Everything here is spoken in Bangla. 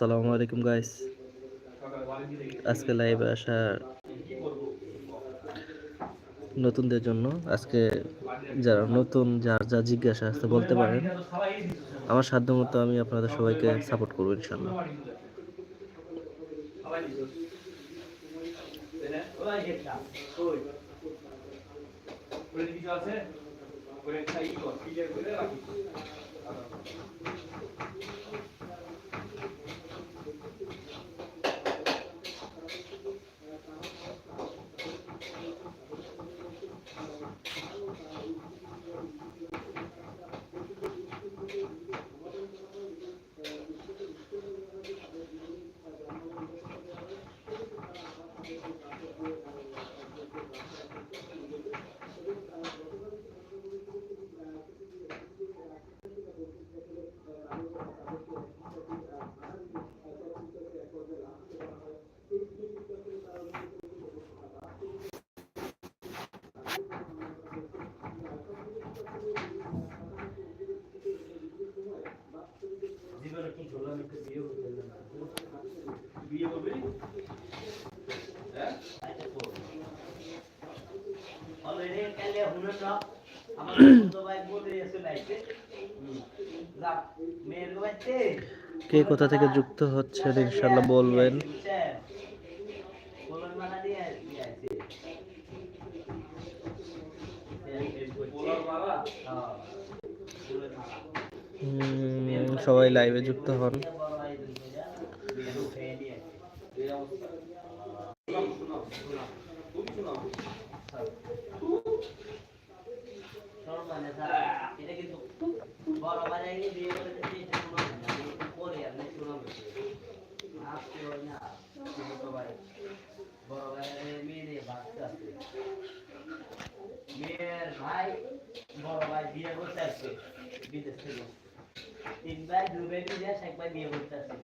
আসসালামু আলাইকুম গাইস আজকে লাইভে আসা নতুনদের জন্য আজকে যারা নতুন যার যা জিজ্ঞাসা আছে বলতে পারেন আমার সাধ্য মতো আমি আপনাদের সবাইকে সাপোর্ট করব ইনশাল্লাহ বিয়ে করবি অলরেডি কালে হুনো তো। আমার বন্ধু ভাই বলে এসে লাইতে যা মেয়ের বাচ্চে কে কোথা থেকে যুক্ত হচ্ছেন ইনশাল্লাহ বলবেন? দিয়ে আছে। বলার হ্যাঁ। সবাই লাইভে যুক্ত হন। মেয়ের ভাই বড় ভাই বিয়ে করতে আসছে বিদেশ থেকে। তিন ভাই দুই যাস একবার এক বিয়ে করতে আসছে